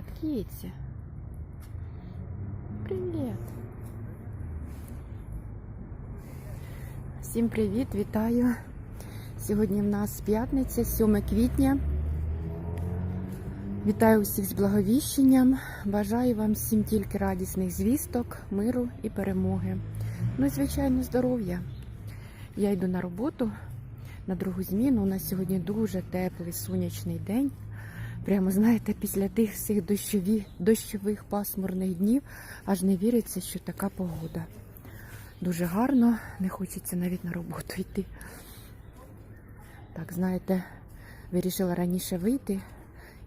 Привіт, кіці. Привіт. Всім привіт, вітаю. Сьогодні в нас п'ятниця, 7 квітня. Вітаю усіх з благовіщенням. Бажаю вам всім тільки радісних звісток, миру і перемоги. Ну і, звичайно, здоров'я. Я йду на роботу на другу зміну. У нас сьогодні дуже теплий сонячний день. Прямо знаєте, після тих всіх дощові, дощових пасмурних днів аж не віриться, що така погода. Дуже гарно, не хочеться навіть на роботу йти. Так, знаєте, вирішила раніше вийти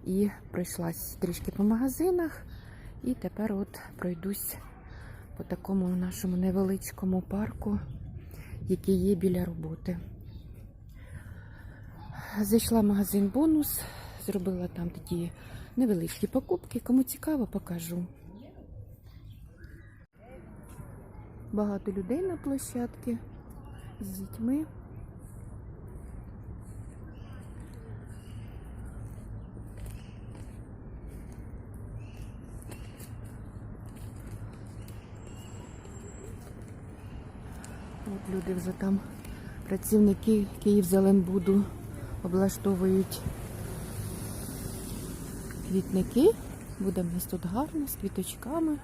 і пройшлась трішки по магазинах. І тепер от пройдусь по такому нашому невеличкому парку, який є біля роботи. Зайшла в магазин бонус, зробила там такі невеличкі покупки. Кому цікаво, покажу. Багато людей на площадці з дітьми. От люди вже там, працівники Київзеленбуду облаштовують квітники. Буде в нас тут гарно, з квіточками.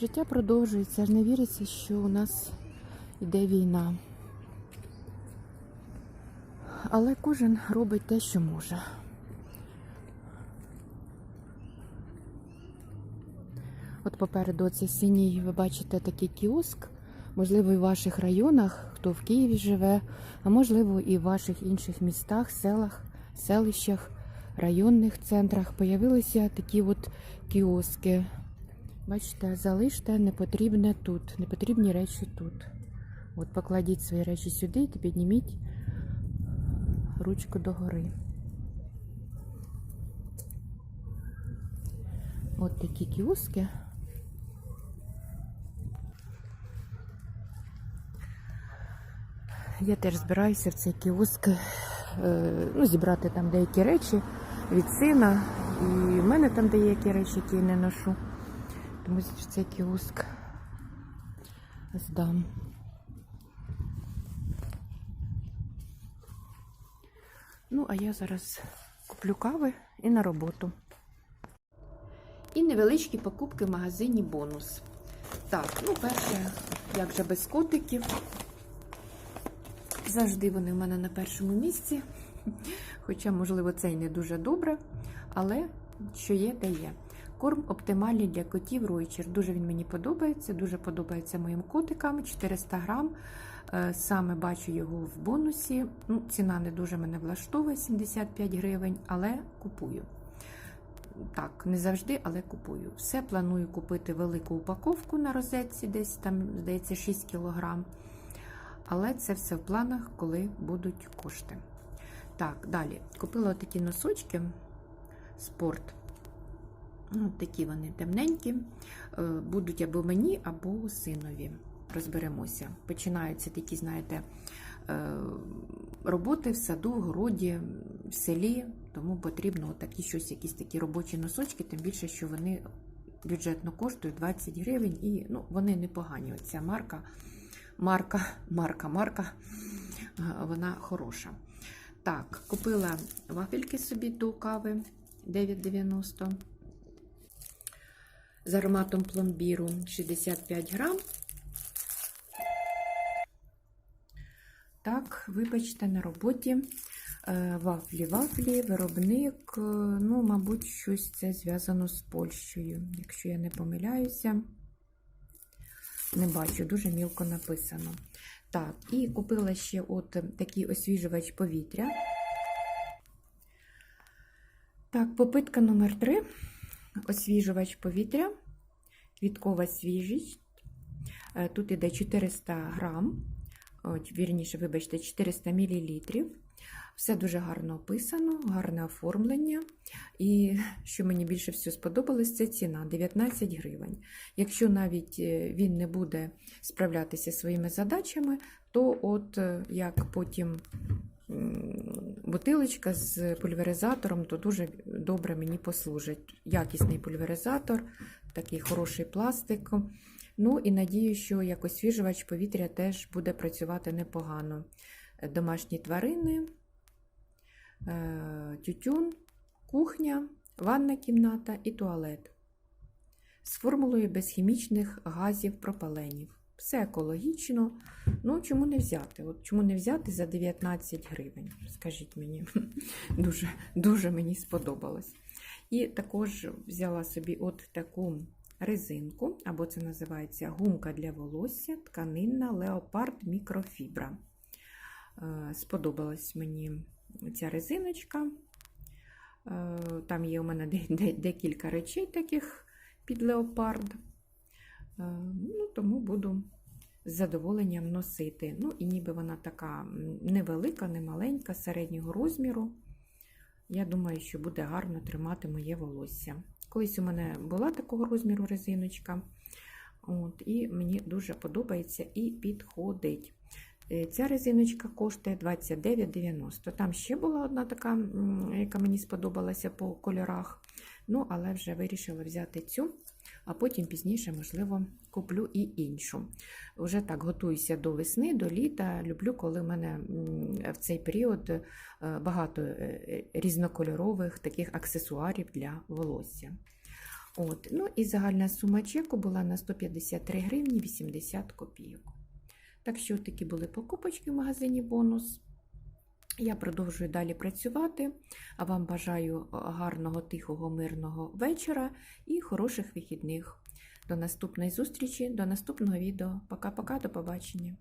Життя продовжується, не віриться, що у нас йде війна. Але кожен робить те, що може. От попереду цей синій, ви бачите такий кіоск. Можливо, і в ваших районах, хто в Києві живе, а можливо, і в ваших інших містах, селах, селищах, районних центрах появилися такі от кіоски. Бачите, залиште непотрібне тут, непотрібні речі тут. От покладіть свої речі сюди та підніміть ручку догори. От такі кіоски. Я теж збираюся в цей кіоск е, ну, зібрати там деякі речі від сина. І в мене там деякі речі, які я не ношу. Тому в цей кіоск здам. Ну, а я зараз куплю кави і на роботу. І невеличкі покупки в магазині бонус. Так, ну, перше, як же без котиків. Завжди вони в мене на першому місці. Хоча, можливо, це й не дуже добре, але що є, те є. Корм оптимальний для котів Ройчер. Дуже він мені подобається, дуже подобається моїм котикам. 400 грам. Е, Саме бачу його в бонусі. Ну, Ціна не дуже мене влаштовує 75 гривень, але купую. Так, не завжди, але купую. Все планую купити велику упаковку на розетці, десь там, здається, 6 кілограм. Але це все в планах, коли будуть кошти. Так, далі. Купила такі носочки спорт. Ну, такі вони темненькі. Е, Будуть або мені, або синові. Розберемося. Починаються такі, знаєте, е, роботи в саду, в городі, в селі, тому потрібно такі щось, якісь такі робочі носочки, тим більше, що вони бюджетно коштують 20 гривень і ну, вони непогані. Оця марка, марка, марка, марка, е, вона хороша. Так, купила вафельки собі до кави 9,90 з ароматом пломбіру 65 грам. Так, вибачте, на роботі е, вафлі, вафлі, виробник, е, ну, мабуть, щось це зв'язано з Польщею, якщо я не помиляюся. Не бачу, дуже мілко написано. Так, і купила ще от такий освіжувач повітря. Так, попитка номер 3 освіжувач повітря, квіткова свіжість. Е, Тут іде 400 грам, от, вірніше, вибачте, 400 мл. Все дуже гарно описано, гарне оформлення. І що мені більше всього сподобалось, це ціна 19 гривень. Якщо навіть е, він не буде справлятися своїми задачами, то от е, як потім бутилочка з пульверизатором, то дуже добре мені послужить. Якісний пульверизатор, такий хороший пластик. Ну і надію, що як освіжувач повітря теж буде працювати непогано. Домашні тварини, тютюн, кухня, ванна кімната і туалет. З формулою безхімічних газів пропаленів. Все екологічно. Ну, чому не взяти? От чому не взяти за 19 гривень? Скажіть мені, дуже, дуже мені сподобалось. І також взяла собі от таку резинку, або це називається гумка для волосся, тканинна леопард мікрофібра. Е, Сподобалась мені ця резиночка. Е, Там є у мене де- де- декілька речей таких під леопард. Е, Ну, тому буду з задоволенням носити. Ну, і ніби вона така невелика, не маленька, середнього розміру. Я думаю, що буде гарно тримати моє волосся. Колись у мене була такого розміру резиночка. От, і мені дуже подобається і підходить. Е, Ця резиночка коштує 29,90. Там ще була одна така, яка мені сподобалася по кольорах. Ну, але вже вирішила взяти цю, а потім пізніше, можливо, куплю і іншу. Вже так готуюся до весни, до літа. Люблю, коли в мене в цей період е, багато е, різнокольорових таких аксесуарів для волосся. От. Ну і загальна сума чеку була на 153 гривні 80 копійок. Так що такі були покупочки в магазині бонус. Я продовжую далі працювати, а вам бажаю гарного, тихого, мирного вечора і хороших вихідних. До наступної зустрічі, до наступного відео. Пока-пока, до побачення.